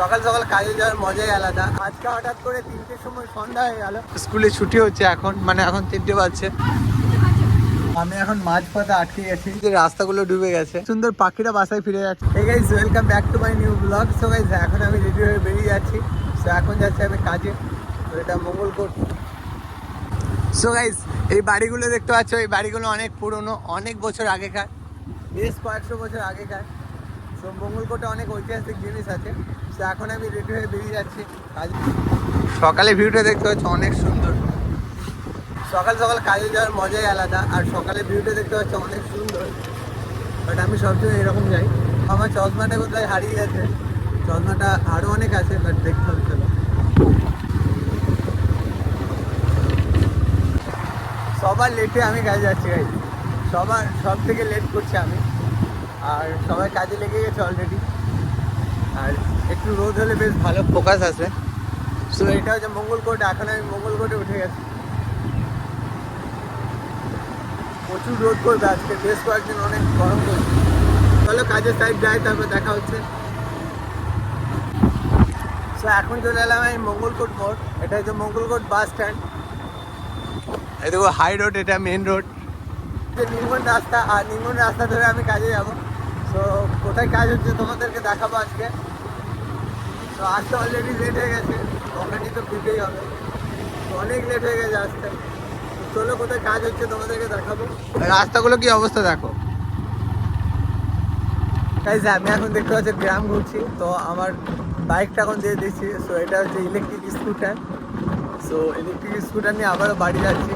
সকাল সকাল কাজে যাওয়ার মজাই আলাদা। আজকে হঠাৎ করে তিনটের সময় সন্ধ্যা হয়ে গেল। স্কুলে ছুটি হচ্ছে এখন মানে এখন তিনটে বাজছে। আমি এখন মাঝপথে আটকে গেছি। যে রাস্তাগুলো ডুবে গেছে। সুন্দর পাখিরা বাসায় ফিরে যাচ্ছে। এই guys welcome back to my new blog so guys এখন আমি রেডি হয়ে বেরিয়ে যাচ্ছি। সো এখন যাচ্ছি আমি কাজে। তো এটা মঙ্গলকোট সো গাইস এই বাড়িগুলো দেখতে পাচ্ছ এই বাড়িগুলো অনেক পুরনো অনেক বছর আগেকার। বেশ কয়েকশো বছর আগেকার। অনেক ঐতিহাসিক জিনিস আছে। এখন আমি হয়ে বেরিয়ে যাচ্ছি। সকালে ভিউটা দেখতে পাচ্ছ, অনেক সুন্দর। সকাল সকাল কাজে যাওয়ার মজাই আলাদা, আর সকালে ভিউটা দেখতে পাচ্ছ, অনেক সুন্দর। বাট আমি সবসময় এরকম যাই। আমার চশমাটা কোথায় হারিয়ে গেছে। চশমাটা আরও অনেক আছে বাট দেখতে হবে সবার লেটে আমি কাজে যাচ্ছি গাই সবার সব থেকে লেট করছি আমি। আর সবাই কাজে লেগে গেছে অলরেডি আর একটু রোদ হলে বেশ ভালো ফোকাস আসে সো এটা হচ্ছে মঙ্গলকোট এখন আমি মঙ্গলকোটে উঠে গেছি। প্রচুর রোদ করবে আজকে বেশ কয়েকদিন অনেক গরম করবে চলো কাজের সাইড যাই তারপর দেখা হচ্ছে। সো এখন চলে এলাম আমি মঙ্গলকোট মোড়। এটা হচ্ছে মঙ্গলকোট বাস স্ট্যান্ড এই দেখো হাই রোড এটা মেন রোড নির্মল রাস্তা আর নির্মল রাস্তা ধরে আমি কাজে যাব। তো কোথায় কাজ হচ্ছে তোমাদেরকে দেখাবো আজকে। তো আসতে অলরেডি লেট হয়ে গেছে। অলরেডি তো ফিরতেই হবে। তো অনেক লেট হয়ে গেছে আসতে চলো কোথায় কাজ হচ্ছে তোমাদেরকে দেখাবো। রাস্তাগুলো কি অবস্থা দেখো? গাইজ আমি এখন দেখতে পাচ্ছি গ্রাম ঘুরছি। তো আমার বাইকটা এখন দিয়ে দিচ্ছি। সো এটা হচ্ছে electric scooter so electric scooter নিয়ে আবারও বাড়ি যাচ্ছি।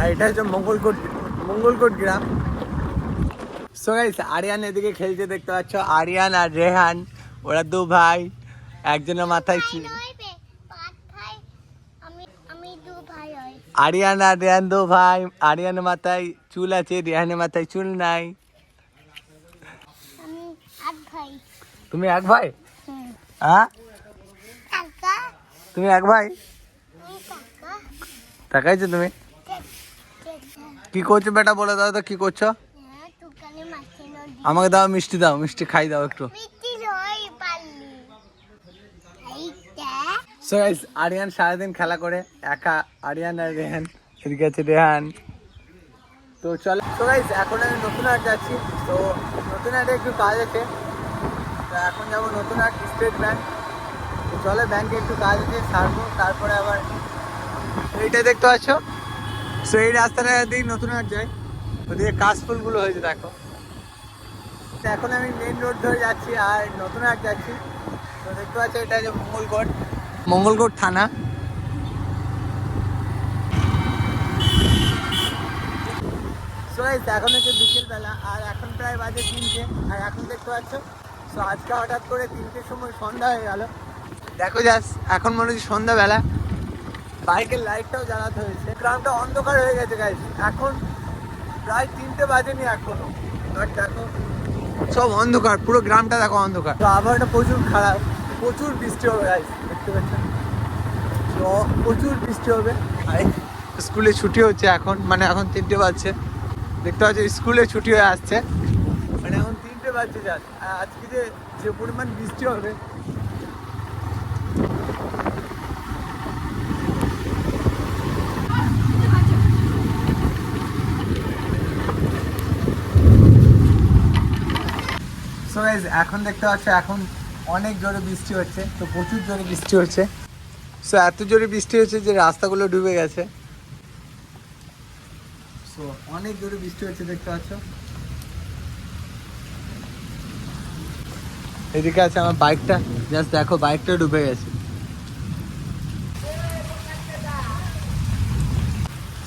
আর এটা হচ্ছে মঙ্গলকোট মঙ্গলকোট গ্রাম। সো গাইস আরিয়ান এদিকে খেলছে দেখতে পাচ্ছ? আরিয়ান আর রেহান ওরা দু ভাই একজনের মাথায় আরিয়ান আর রেহান দু ভাই আরিয়ানের মাথায় চুল আছে রেহানের মাথায় চুল নাই। তুমি এক ভাই। হ্যাঁ? তুমি এক ভাই? তাকাইছো তুমি? কি করছ বেটা? বলে দাও তো কি করছ হ্যাঁ, দোকানে মাছে নদী আমাকে দাও মিষ্টি দাও মিষ্টি খাই দাও একটু। সো গাইস আরিয়ান সারাদিন খেলা করে একা আরিয়ান আর রেহান এদিকে আছে রেহান। তো চলো সো গাইস এখন আমি নতুন হাট যাচ্ছি। তো নতুন হাটে একটু কাজ আছে। তো এখন যাব নতুন হাট স্টেট ব্যাংক। তো চলো ব্যাংকে একটু কাজ আছে সারবো তারপরে আবার এইটা দেখতে পাচ্ছ। সো এই রাস্তাটা দিয়ে নতুন হাট যাই। ওদিকে কাশফুলগুলো হয়েছে দেখো। তো এখন আমি মেন রোড ধরে যাচ্ছি আর নতুন হাট যাচ্ছি। তো দেখতে পাচ্ছ এটা হচ্ছে মঙ্গলকোট মঙ্গলকোট থানা। সো এখন হচ্ছে বিকেলবেলা আর এখন প্রায় বাজে তিনটে। আর এখন দেখতে পাচ্ছ সো আজকে হঠাৎ করে তিনটের সময় সন্ধ্যা হয়ে গেল। দেখো যাস এখন মনে হচ্ছে সন্ধ্যাবেলা। বাইকের লাইটটাও জ্বালাতে হয়েছে। গ্রামটা অন্ধকার হয়ে গেছে গাইজ এখন প্রায় তিনটে বাজেনি এখনও। বাট দেখো সব অন্ধকার পুরো গ্রামটা দেখো অন্ধকার। তো আবহাওয়াটা প্রচুর খারাপ প্রচুর বৃষ্টি হবে দেখতে পাচ্ছেন? তো প্রচুর বৃষ্টি হবে। আর স্কুলে ছুটি হচ্ছে এখন মানে এখন তিনটে বাজছে। দেখতে পাচ্ছি স্কুলে ছুটি হয়ে আসছে। মানে এখন তিনটে বাজছে যা আজকে যে যে পরিমাণ বৃষ্টি হবে সো গাইজ এখন দেখতে পাচ্ছ, এখন অনেক জোরে বৃষ্টি হচ্ছে, তো প্রচুর জোরে বৃষ্টি হচ্ছে। সো এত জোরে বৃষ্টি হচ্ছে যে রাস্তাগুলো ডুবে গেছে। সো অনেক জোরে বৃষ্টি হচ্ছে, দেখতে পাচ্ছ। এদিকে আছে আমার বাইকটা জাস্ট দেখো বাইকটা ডুবে গেছে।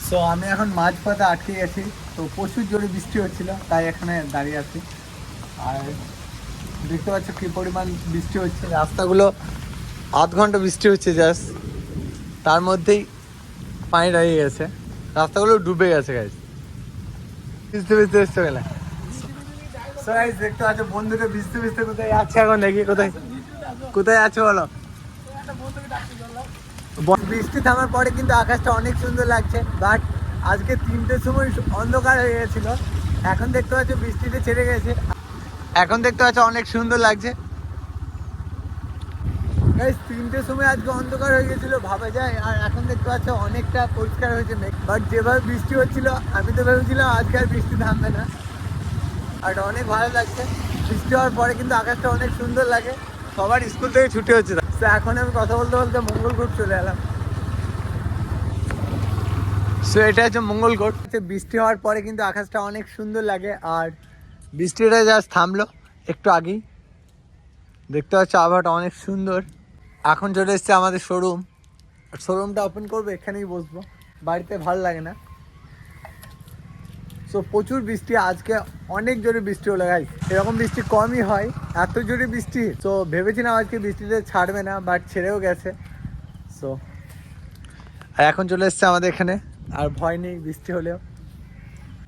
সো আমি এখন মাঝপথে আটকে গেছি, তো প্রচুর জোরে বৃষ্টি হচ্ছিল, তাই এখানে দাঁড়িয়ে আছি। আর দেখতে পাচ্ছ কি পরিমাণ বৃষ্টি হচ্ছে। রাস্তাগুলো আধ ঘণ্টা বৃষ্টি হচ্ছে জাস্ট তার মধ্যেই পানি দাঁড়িয়ে গেছে। রাস্তাগুলো ডুবে গেছে গাইজ ভিজতে ভিজতে এসছে গেলে দেখতে ভিজতে ভিজতে কোথায় এখন দেখি, কোথায় কোথায় বলো? বৃষ্টি থামার পরে কিন্তু আকাশটা অনেক সুন্দর লাগছে বাট আজকে তিনটের সময় অন্ধকার হয়ে গেছিল। এখন দেখতে পাচ্ছ, বৃষ্টিতে ছেড়ে গেছে। এখন দেখতে পাচ্ছ অনেক সুন্দর লাগছে। তিনটের সময় আজকে অন্ধকার হয়ে গেছিল ভাবা যায়। আর এখন দেখতে পাচ্ছ অনেকটা পরিষ্কার হয়েছে মেঘ। বাট যেভাবে বৃষ্টি হচ্ছিল আমি তো ভেবেছিলাম আজকে আর বৃষ্টি থামবে না। আর অনেক ভালো লাগছে। বৃষ্টি হওয়ার পরে কিন্তু আকাশটা অনেক সুন্দর লাগে। সবার স্কুল থেকে ছুটি হচ্ছে। তো এখন আমি কথা বলতে বলতে মঙ্গলকোট চলে এলাম। সো এটা হচ্ছে মঙ্গলকোট বৃষ্টি হওয়ার পরে কিন্তু আকাশটা অনেক সুন্দর লাগে। আর বৃষ্টিটা জাস্ট থামলো, একটু আগেই। দেখতে পাচ্ছ আবহাওয়াটা অনেক সুন্দর। এখন চলে এসছে আমাদের শোরুম শোরুমটা ওপেন করব, এখানেই বসবো। বাড়িতে ভালো লাগে না। সো প্রচুর বৃষ্টি, আজকে অনেক জোরে বৃষ্টি হলো গাই এরকম বৃষ্টি কমই হয়, এত জোরে বৃষ্টি। তো ভেবেছিলাম আজকে বৃষ্টিতে ছাড়বে না বাট ছেড়েও গেছে। সো আর এখন চলে এসছে আমাদের এখানে। আর ভয় নেই বৃষ্টি হলেও।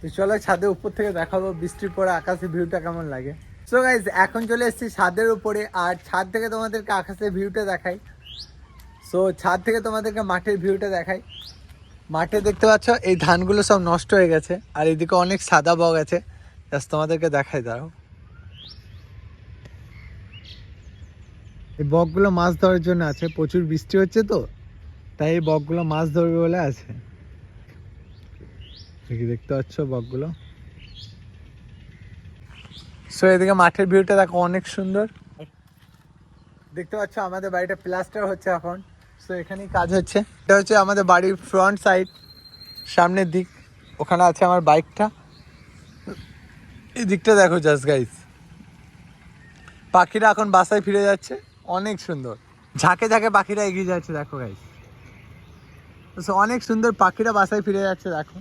তো চলো ছাদের উপর থেকে দেখাবো বৃষ্টির পরে আকাশের ভিউটা কেমন লাগে। সো গাইজ এখন চলে এসেছি ছাদের উপরে, আর ছাদ থেকে তোমাদেরকে আকাশের ভিউটা দেখাই। সো ছাদ থেকে তোমাদেরকে মাঠের ভিউটা দেখাই। মাঠে দেখতে পাচ্ছ, এই ধানগুলো সব নষ্ট হয়ে গেছে, আর এদিকে অনেক সাদা বগ আছে। জাস্ট তোমাদেরকে দেখাই, দাঁড়াও। এই বকগুলো মাছ ধরার জন্য আছে, প্রচুর বৃষ্টি হচ্ছে তো, তাই এই বকগুলো মাছ ধরবে বলে আছে। দেখি দেখতে পাচ্ছ বকগুলো? সো এদিকে মাঠের ভিউটা দেখো অনেক সুন্দর। দেখতে পাচ্ছ আমাদের বাড়িটা প্লাস্টার হচ্ছে এখন। সো এখানেই কাজ হচ্ছে। এটা হচ্ছে আমাদের বাড়ির ফ্রন্ট সাইড সামনের দিক। ওখানে আছে আমার বাইকটা এই দিকটা দেখো জাস্ট গাইস পাখিরা এখন বাসায় ফিরে যাচ্ছে। অনেক সুন্দর। ঝাঁকে ঝাঁকে পাখিরা এগিয়ে যাচ্ছে, দেখো গাইস অনেক সুন্দর পাখিরা বাসায় ফিরে যাচ্ছে, দেখো।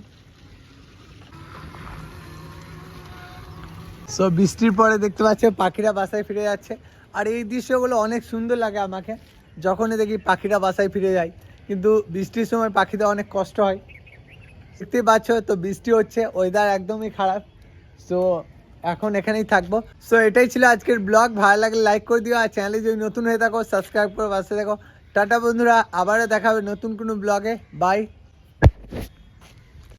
সো বৃষ্টির পরে দেখতে পাচ্ছে পাখিরা বাসায় ফিরে যাচ্ছে। আর এই দৃশ্যগুলো অনেক সুন্দর লাগে আমাকে, যখনই দেখি পাখিরা বাসায় ফিরে যায় কিন্তু বৃষ্টির সময় পাখিদের অনেক কষ্ট হয়। দেখতেই পাচ্ছ তো বৃষ্টি হচ্ছে ওয়েদার একদমই খারাপ। সো এখন এখানেই থাকব। সো এটাই ছিল আজকের ব্লগ ভালো লাগলে লাইক করে দিও। আর চ্যানেলে যদি নতুন হয়ে থাকো সাবস্ক্রাইব করে বাসে দেখো টাটা বন্ধুরা, আবারও দেখা হবে নতুন কোনো ব্লগে বাই